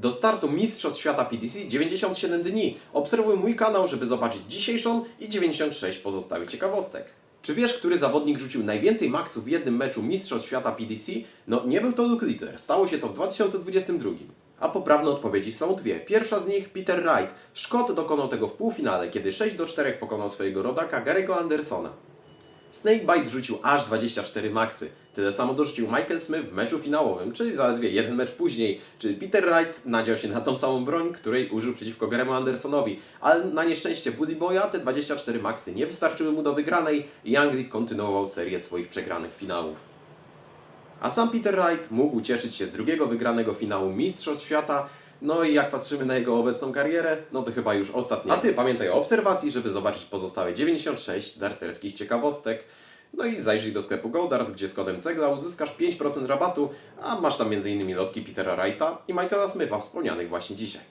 Do startu Mistrzostw Świata PDC 97 dni. Obserwuj mój kanał, żeby zobaczyć dzisiejszą i 96 pozostałych ciekawostek. Czy wiesz, który zawodnik rzucił najwięcej maksów w jednym meczu Mistrzostw Świata PDC? No nie był to Luke Littler. Stało się to w 2022. A poprawne odpowiedzi są dwie. Pierwsza z nich Peter Wright. Szkot dokonał tego w półfinale, kiedy 6 do 4 pokonał swojego rodaka Gary'ego Andersona. Snakebite rzucił aż 24 maksy. Tyle samo dorzucił Michael Smith w meczu finałowym, czyli zaledwie jeden mecz później. Czy Peter Wright nadział się na tą samą broń, której użył przeciwko Garemu Andersonowi. Ale na nieszczęście Buddy Boya te 24 maksy nie wystarczyły mu do wygranej i Young kontynuował serię swoich przegranych finałów. A sam Peter Wright mógł cieszyć się z drugiego wygranego finału Mistrzostw Świata. No i jak patrzymy na jego obecną karierę, no to chyba już ostatnia. A ty pamiętaj o obserwacji, żeby zobaczyć pozostałe 96 darterskich ciekawostek. No i zajrzyj do sklepu Goldars, gdzie z kodem CEGLA uzyskasz 5% rabatu, a masz tam m.in. lotki Petera Wrighta i Michaela Smitha wspomnianych właśnie dzisiaj.